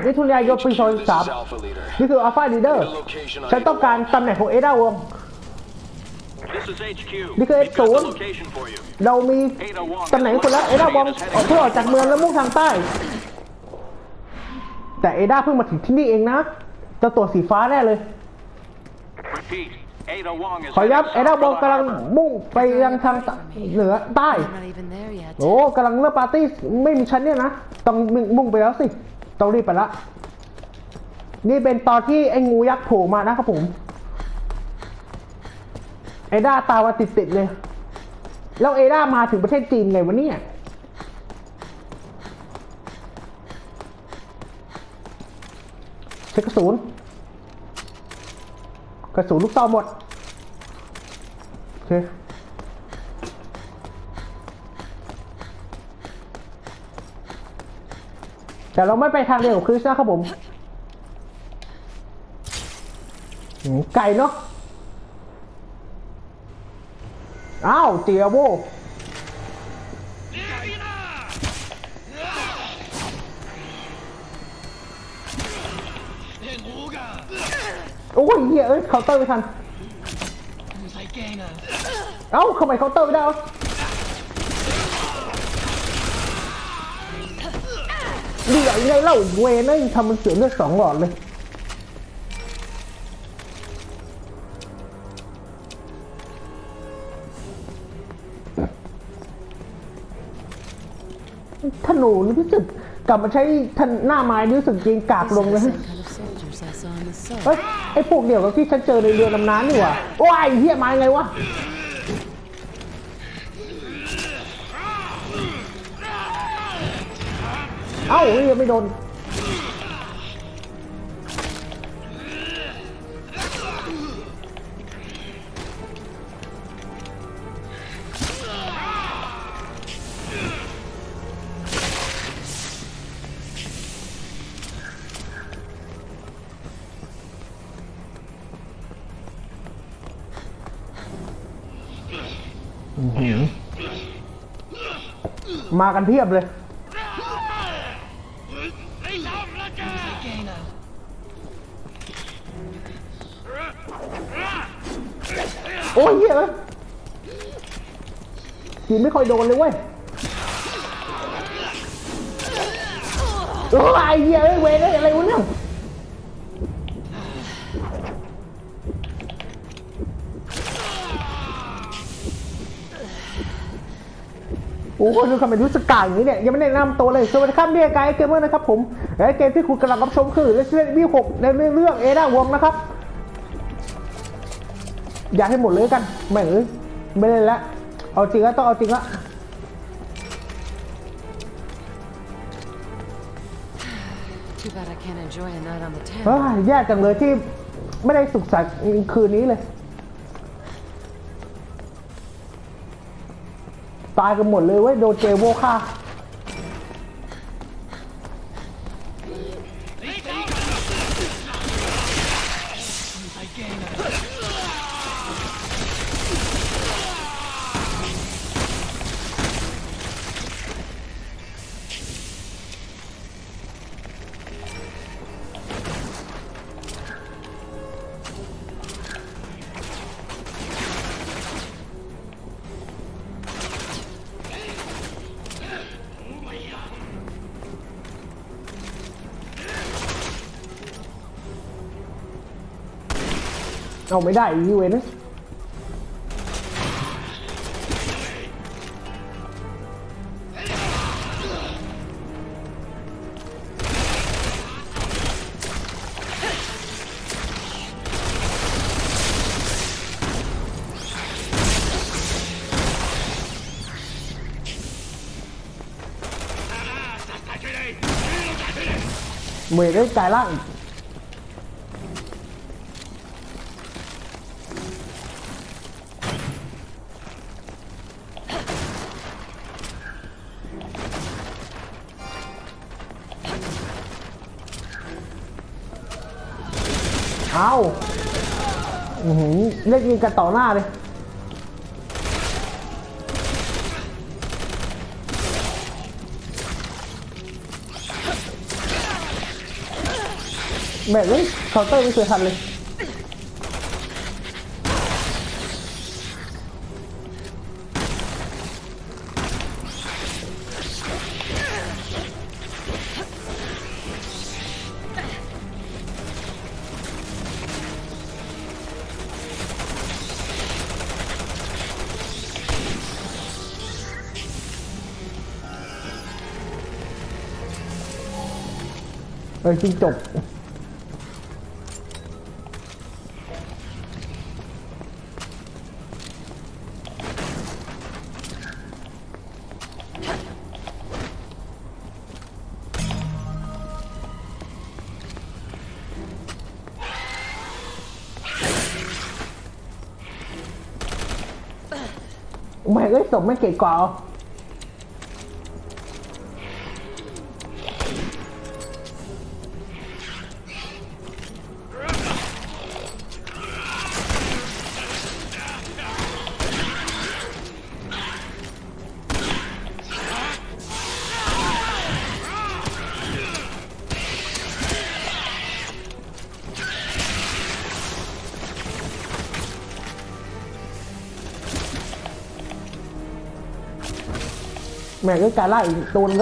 30มิถุนายนปี This is 2003 Alpha Leader. นี่คือ Alpha Leader Get a location on ฉันต้องการตำแหน่งของเอดาวง This is HQ. This is We've got the H0. location for you. เรามีตำแหน่งให้คุณแล้วเอดาวงออกเพื่อออกจากเมืองแล้วมุ่งทางใต้ แต่เอดาเพิ่งมาถึงที่นี่เองนะจะตัวสีฟ้าแน่เลย Repeat. Ada Wong is ขอ heading ย้ำเอดาวง south กำลัง for มุ่งไปยังทางเหนือใต้ I'm not even there yet. โอ้กำลังเริ่มปาร์ตี้ไม่มีฉันเนี่ยนะ ต้องมุ่งไปแล้วสิ ต้องรีบไปละ นี่เป็นตอนที่ไอ้งูยักษ์โผล่มานะครับผม เอด้าตามาติดๆเลย แล้วเอด้ามาถึงประเทศจีนไงวะเนี่ยเช็คกระสุนกระสุนลูกซองหมดโอเค แต่เราไม่ไปทางเดียวกับคริสนะครับผมไก่เนาะอ้าวเจียโวโอ้ยเฮียเอ้ยเคาน์เตอร์ไม่ทัน เอ้าทำไมเคาน์เตอร์ไม่ได้วะ นี่ไงไงเล่าเวนะทำมันเสียเลือดสองหลอดเลยธนูนี่รู้สึกกลับมาใช้ทันหน้าไม้นี่รู้สึกจริงกากลงเลยเฮ้ยไอ้พวกเดียวกับที่ฉันเจอในเรือลำน้ำนี่หว่าโอ้ยเฮียไมาไงวะ เอ้าเฮียไม่โดนมากันเพียบเลย อ้ยเหี้ยเอ้ยยิงไม่ค่อยโดนเลยเว้ยโอ้ยไอ้เหี้ยเอ้ยเวรเอ้ยอะไรวะเนี่ยโอ้โหดูคำเป็นรู้สึกกลางอย่างนี้เนี่ยยังไม่แนะนำตัวเลยสวัสดีครับเนี่ยไกด์เกมเมอร์นะครับผมและเกมที่คุณกำลังรับชมคือ Resident Evil 6ในเรื่องเอดาวงนะครับ ยากให้หมดเลยกันแม่งเอ้ยไม่เล่นแล้วเอาจริงแล้วต้องเอาจริงละ Too bad I can't enjoy a night on the เฮ้ town. ยแย่จังเลยที่ไม่ได้สุขสันต์คืนนี้เลย ตายกันหมดเลยเว้ยโดนเจโวฆ่า เอาไม่ได้อีเวนนะเมย์ได้กลายร่าง อีกเอาอือหือเล่นยิงกันต่อหน้าเลยแบบนี้เคาน์เตอร์ไม่เคยทันเลย เออจริงจบแม่งเอ้ยศพไม่เก่งกว่า แม่งก็การไล่ตัวนึง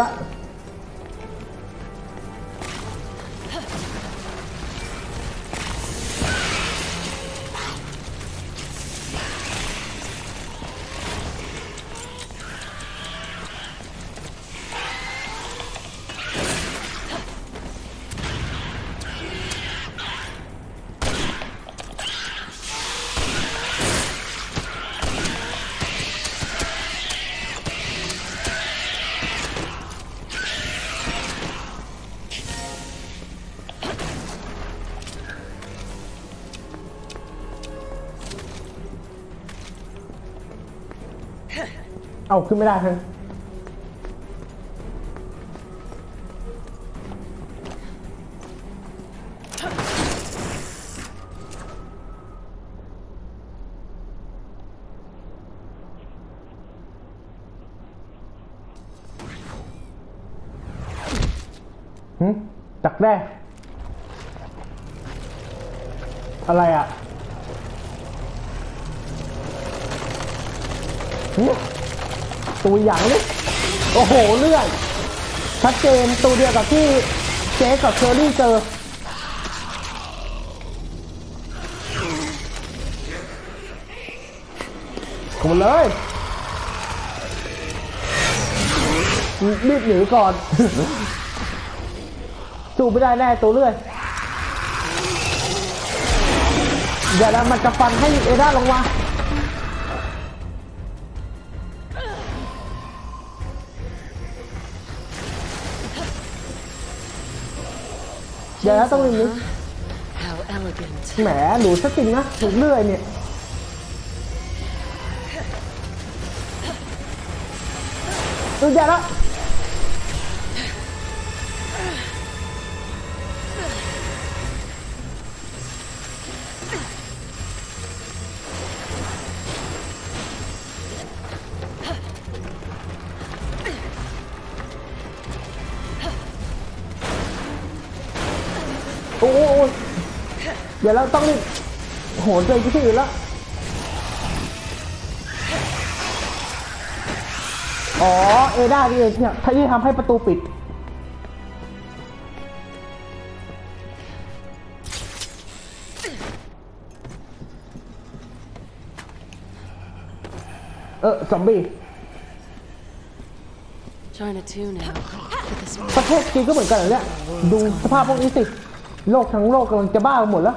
เอาขึ้นไม่ได้ทันหึจักแด้อะไรอะ ตัวอย่างเลยโอ้โหเลื่อยชัดเจนตัวเดียวกับที่เจ๊กับเชอรี่เจอเข้ามาเลยรีบหนีก่อน สู้ไม่ได้แน่ตัวเลื่อยอย่าดันมันจะฟันให้เอด้าลงมา อย่านะต้องรีบหนี How elegant. แหมหนูสติงนะถูกเลื่อยเนี่ย ดูอย่าละ ดี๋ยวเราต้องรีบโหนตัวเองไปที่อื่นแล้วอ๋อเอด้านี่เองเนี่ยที่ทำให้ประตูปิด เออซอมบี้ China too now. But this ประเทศจีนก็เหมือนกันเหรอเนี่ยดูสภาพพวกนี้สิโลกทั้งโลกกำลังจะบ้าไปหมดแล้ว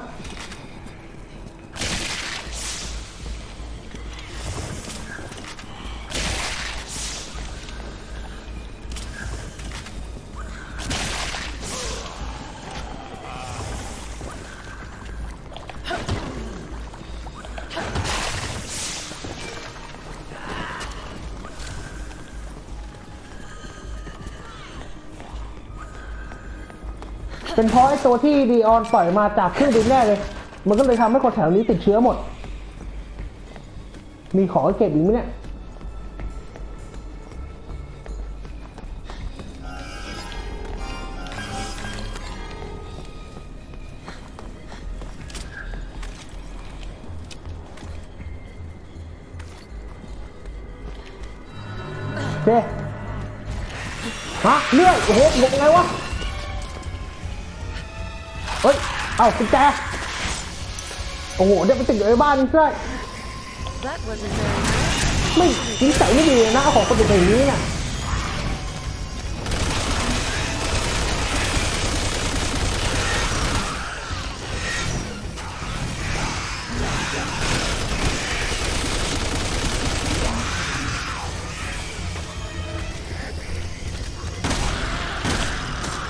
เป็นเพราะไอ้ตัวที่ดีออนปล่อยมาจากเครื่องบินแน่เลย มันก็เลยทำให้คนแถวนี้ติดเชื้อหมด มีของเก็บอีกไหมเนี่ยเจ้ฮะเลื่อยโอ้โหงงไงวะ เฮ้ย เอ้ากุญแจโอ้โหเดี๋ยวไปติดอยู่ในบ้านนี่ด้วย That wasn't very nice. ไม่นิสัยไม่ดีเลยนะเอาของคนอื่นไปอย่างนี้น่ะ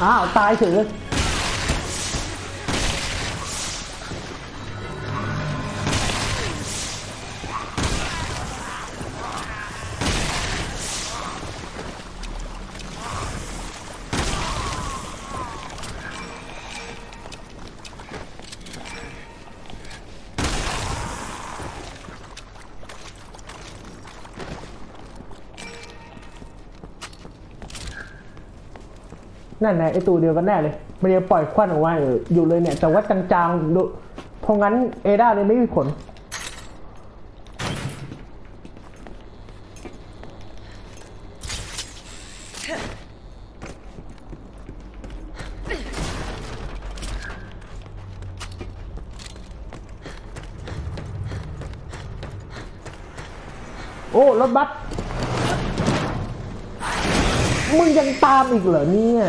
อ้าวตายเฉยเลย นั่นไงไอตัวเดียวกันแน่เลย มันจะปล่อยควันออกมาอยู่อยู่เลยเนี่ย แต่ว่าจางๆดูเพราะงั้นเอด้าเลยไม่มีผลโอ้รถบัส มึงยังตามอีกเหรอเนี่ย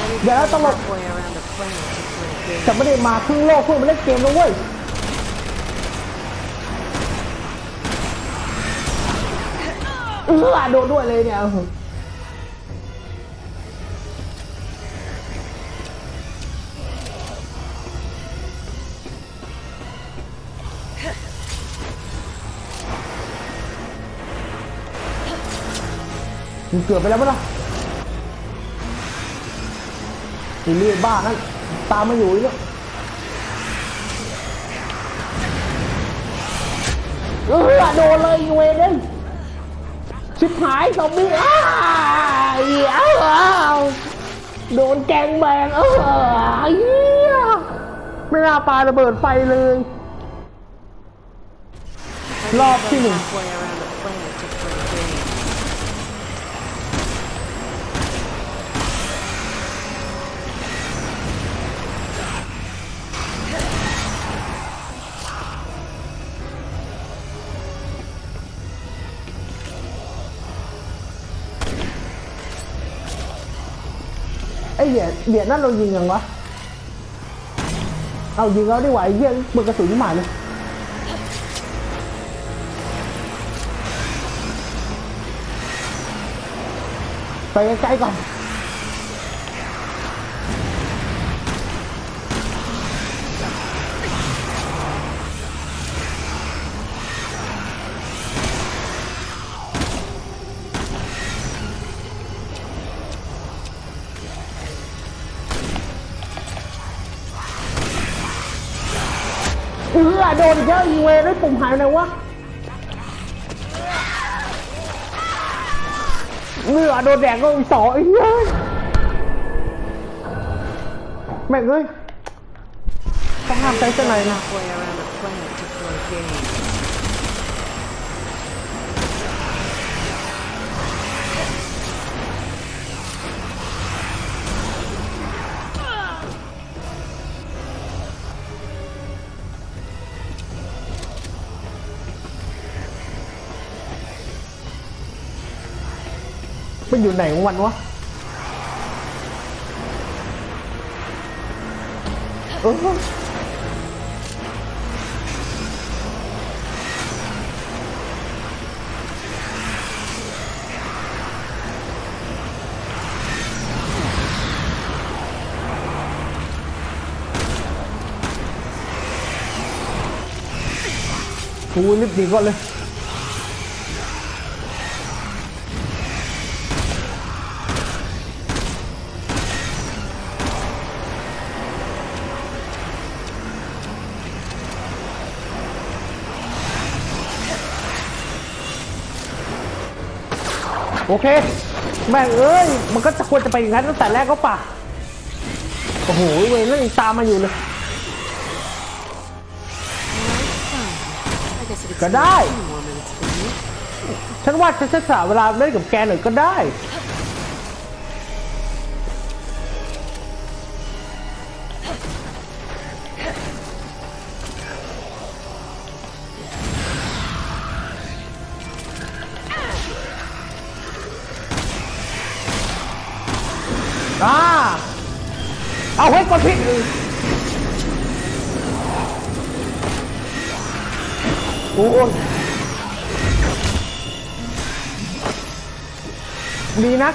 I need to Yeah, that's go a lot. halfway around the planet to play a game. แต่ไม่ได้มาครึ่งโลกเพื่อมาเล่นเกมนะเว้ยเออโดนด้วยเลยเนี่ย เกือบไปแล้วมั้งล่ะไอ้เลือดบ้านั่นตามมาอยู่อีกแล้วเออโดนเลยเวนเลยชิบหายซอมบี้อ้าวอ้าวโดนแกงแบงเออเหี้ยไม่น่าปาระเบิดไฟเลย I need to Love go feeling. halfway ไอ้เหรียญเหรียญนั่นเรายิงยังวะ เอายิงแล้วดีกว่าไอ้เหี้ยปืนกระสุนหมาเลยไปใกล้ๆก่อน ออโดนอีกแล้วอีเวได้ปุ่มหายไปไหนวะเนื้อโดนแดงก็อีสองไอ้เหี้ยแม่งเอ้ยต้องห้ามใจเส้นไหนนะ Halfway around the planet to play a game. มันอยู่ไหนของมั โอเค แม่งเอ้ย มันก็ควรจะไปอย่างนั้นตั้งแต่แรกก็ป่ะ โอ้โหเวรนั่นยังตามมาอยู่เลย I guess if it's Good night. two more minutes for you. ฉันว่าฉันจะสละเวลาเล่นกับแกหน่อยก็ได้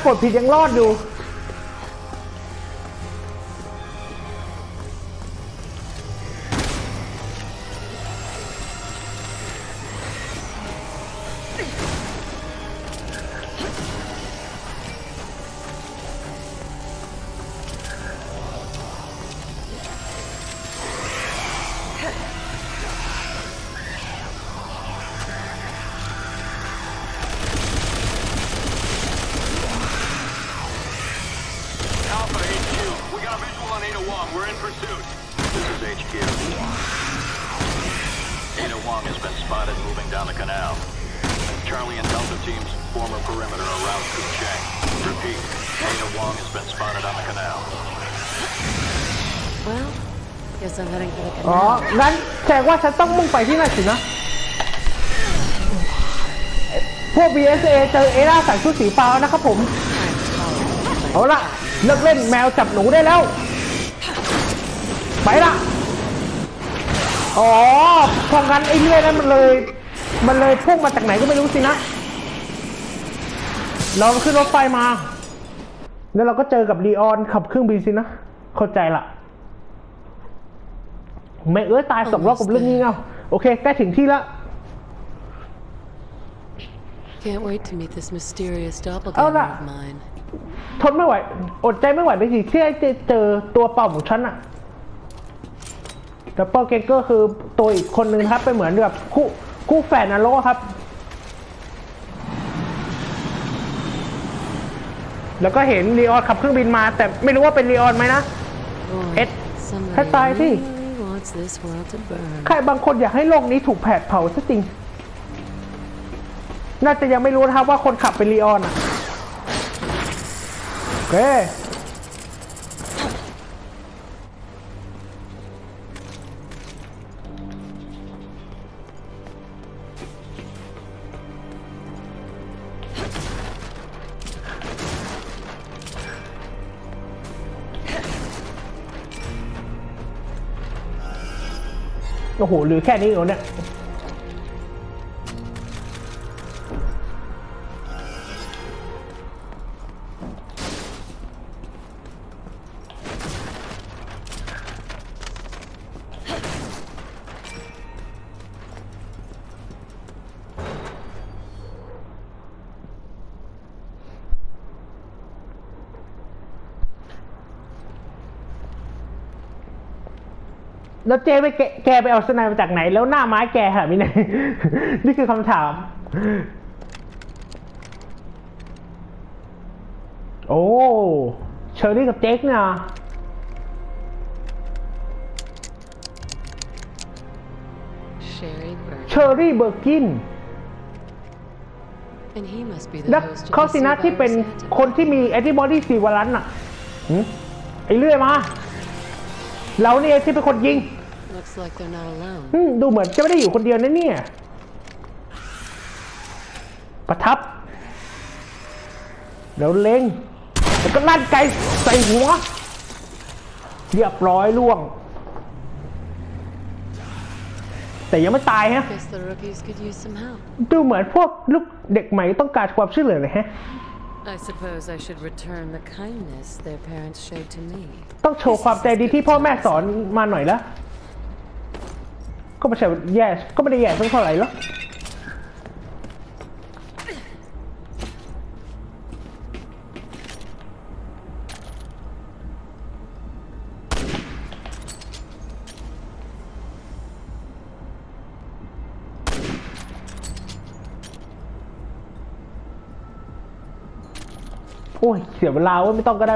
กดผิดยังรอดอยู่ guess I'm heading for the อ๋อ งั้นแสดงว่าฉันต้องมุ่งไปที่นั่นสินะ พวก BSA เจอเอร่าใส่ชุดสีฟ้านะครับผม เอาละเลิกเล่นแมวจับหนูได้แล้ว ไปละ อ๋อเพราะงั้นไอ้เรื่อยนั้นมันเลย มันเลยพุ่งมาจากไหนก็ไม่รู้สินะ เราขึ้นรถไฟมา แล้วเราก็เจอกับลีออนขับเครื่องบินสินะ เข้าใจละ แม่เอ้ยตายสองรอบกับเรื่องนี้เงาโอเคใกล้ถึงที่ละ Can't wait to meet this mysterious Oh, doppelganger that- of mine. ทนไม่ไหว อดใจไม่ไหวไปสิที่ได้เจอตัวเป่าของฉันอะดับเบิลเกเกอร์คือตัวอีกคนนึงครับเป็นเหมือนแบบคู่คู่แฝดนรกอะครับ แล้วก็เห็นลีออนขับเครื่องบินมา แต่ไม่รู้ว่าเป็นลีออนไหมนะ Boy, Ed, somebody hey, Tài đi. really wants this world to burn. ใครบางคนอยากให้โลกนี้ถูกแผดเผาซะจริง น่าจะยังไม่รู้นะครับว่าคนขับเป็นลีออนอะโอเค โอ้โหหรือแค่นี้เหรอเนี่ย แล้วเจไปแกแกไปเอาสไนด์มาจากไหน แล้วหน้าไม้แกหายไปไหนนี่คือคำถาม โอ้เชอรี่กับเจ๊กเนี่ย Sherry เช Burke. อรี่เบอร์กิน And he must be และ the host of เขา the สินะที่เป็น Survivor คนที่มีแอนติบอดีสีวารันอะหืมไอ้เรื่อยมา เราเนี่ยที่เป็นคนยิง Santa. Looks like they're not alone. อืมดูเหมือนจะไม่ได้อยู่คนเดียวนะเนี่ย ประทับ แล้วเล็งแล้วก็ลั่นไกใส่หัว เรียบร้อยล่วง แต่ยังไม่ตายฮะ Guess the rookies could use some help. ดูเหมือนพวกลูกเด็กใหม่ต้องการความช่วยเหลือเลยฮะ I suppose I should return the kindness their parents showed to me. ต้องโชว์ความใจดีที่พ่อแม่สอนมาหน่อยละ ก็ไม่ใช่แย่ก็ไม่ได้แย่สักเท่าไหร่หรอกโอ้ยเสียเวลาว่าไม่ต้องก็ได้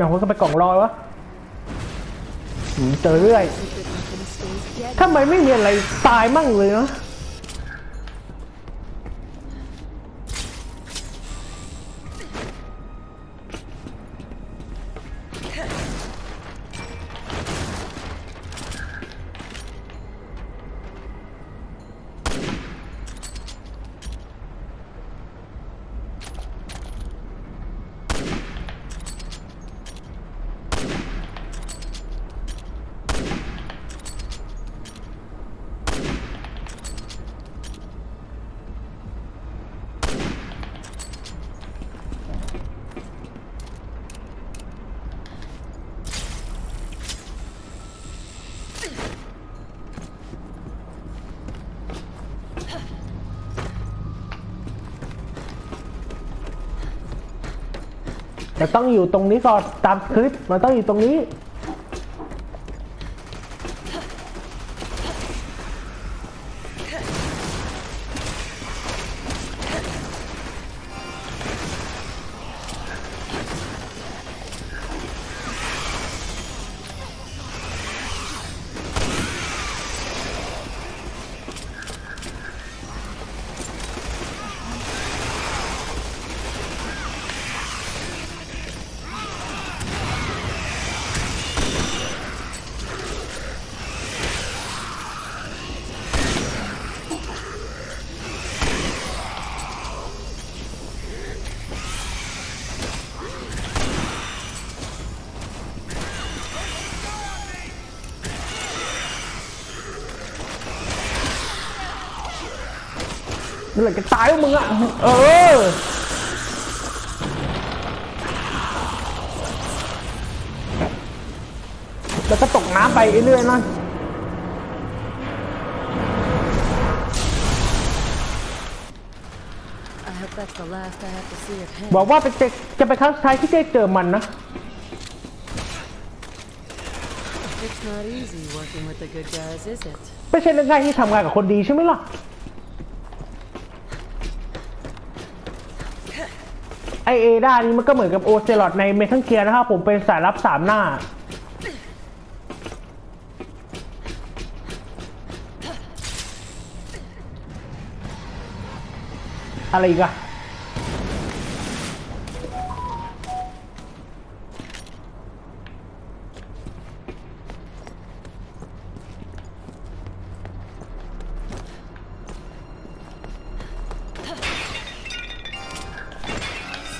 น้องก็ไปกล่องรอยวะเจอเรื่อยทำไมไม่มีอะไรตายมั่งเลยเนาะ มันต้องอยู่ตรงนี้ก่อนตามคลิปมันต้องอยู่ตรงนี้ เมื่อไร่จะตายวะมึงอะ เออ แล้วก็ตกน้ำไปเรื่อยๆน่อย I hope that's the last I have to see of him. บอกว่าเป็นจะไปครั้งสุดท้ายที่ได้เจอมันนะ ไม่ใช่เรื่องง่ายที่ทำงานกับคนดีใช่ไหมล่ะ อเอด้านี้มันก็เหมือนกับโอเซลอดในเมทัลเกียร์นะครับผมเป็นสายลับสามหน้า อะไรอีกอะ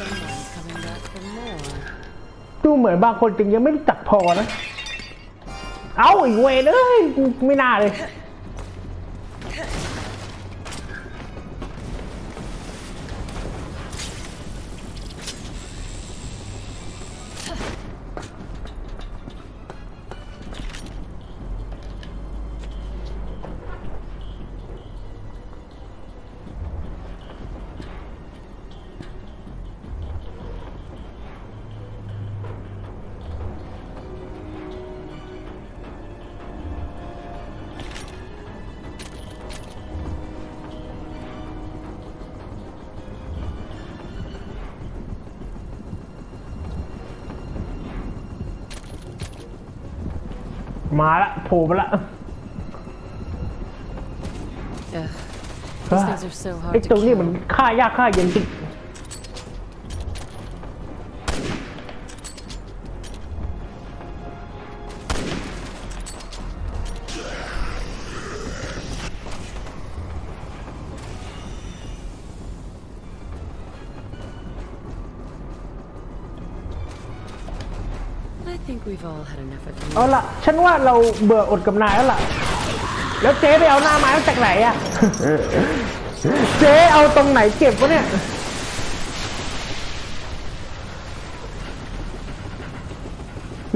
Someone's coming back for more. ดูเหมือนบางคนจึงยังไม่รู้จักพอนะ เอาอีกเวรเอ้ยไม่น่าเลย ผล่มาละ Ugh. These things are so ไอ้ hard ตรง to นี้มัน kill. ฆ่ายากฆ่าเย็นจริง เอาละฉันว่าเราเบื่ออดกับนายแล้วล่ะ แล้วเจ๊ไปเอาหน้าไม้มาจากไหนอะเจ๊เอาตรงไหนเก็บวะเนี่ย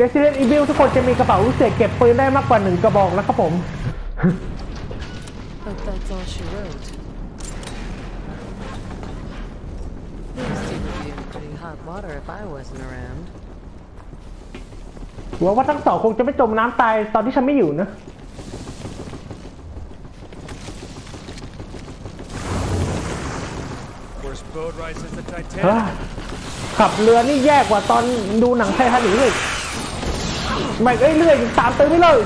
Resident Evil ทุกคนจะมีกระเป๋าวิเศษเก็บปืนได้มากกว่าหนึ่งกระบอกนะครับผม Hope that's all she wrote. These two would be in pretty hot water if I wasn't around. หวังว่าทั้งสองคงจะไม่จมน้ำตายตอนที่ฉันไม่อยู่นะ Worst boat ride since the เฮ้ย Titanic. ขับเรือนี่แย่กว่าตอนดูหนังไททานิกเลยไม่เรื่อยๆตามตื้อไม่เลย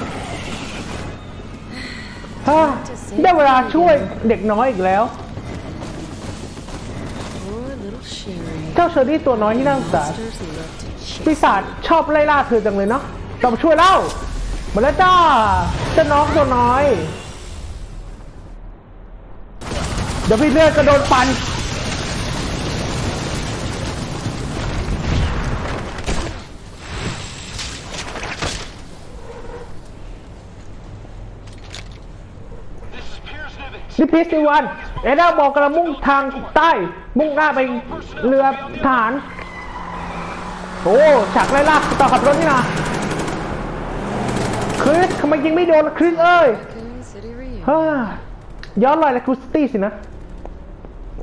ฮ่าได้เวลาช่วยเด็กน้อยอีกแล้ว Poor little Sherry. เจ้าเชอรี่ตัวน้อยที่น่าสงสาร Monsters love to chase. ปีศาจชอบไล่ล่าเธอจังเลยเนาะเรามาช่วยเล่ามาแล้วจ้าเจ้าน้องตัวน้อย เดี๋ยวพี่เลือดก็โดนปันนี่พีซีวันเอเดาบอกกำลังมุ่งทางใต้ มุ่งหน้าไปเรือทหาร โอ้ฉากไล่ล่าต่อขับรถนี่นะคริสทำไมยิงไม่โดนล่ะคริสเอ้ย Raccoon City reunion. ฮ่าย้อนรอยและครูสตี้สินะ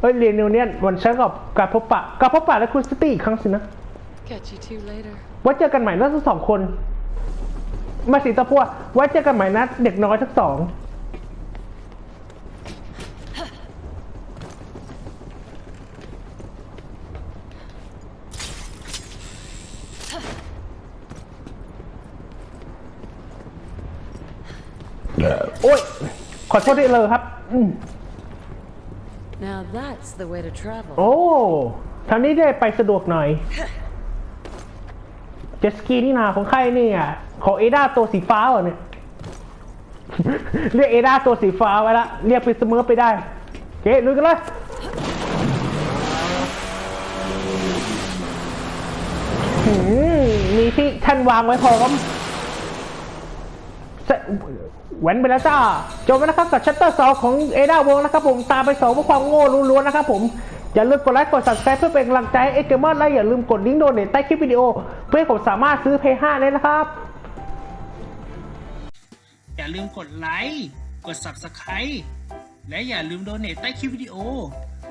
เอ้ยเรียนนิวเนี่ยนวันเช้ากับการพบปะการพบปะและครูสตี้อีกครั้งสินะ Catch you two later. ไว้เจอกันใหม่นะทั้งสองคน มาสีตะพัวไว้เจอกันใหม่นะเด็กน้อยทั้งสอง อโทษด้วยเลยครับอืม Now that's the way to travel. โอ้ทางนี้ได้ไปสะดวกหน่อย เจตสกีนี่นาของใครเนี่ย ของเอดาตัวสีฟ้าเหรอเนี่ย เรียกเอดาตัวสีฟ้าไว้ละ เรียกไปเสมอไปได้โอเคลุยกันเลย หืมมีที่ท่านวางไว้พร้อมเส แหวนไปแล้วจ้าจบไปแล้วครับกับชัตเตอร์สองของเอดาวงนะครับผมตามไปสองเพื่อความโง่ล้วนๆนะครับผมอย่าลืมกดไลค์กด subscribe เพื่อเป็นกำลังใจให้เอ็กเกอร์มอนและอย่าลืมกดลิงก์โดเนทใต้คลิปวิดีโอ เพื่อผมสามารถซื้อเพย์5ได้นะครับ อย่าลืมกดไลค์กด Subscribe และอย่าลืมโดเนทใต้คลิปวิดีโอ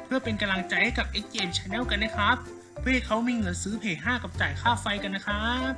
เพื่อเป็นกำลังใจให้กับ XGM Channel กันนะครับ เพื่อให้เขามีเงินซื้อเพย์5กับจ่ายค่าไฟกันนะครับ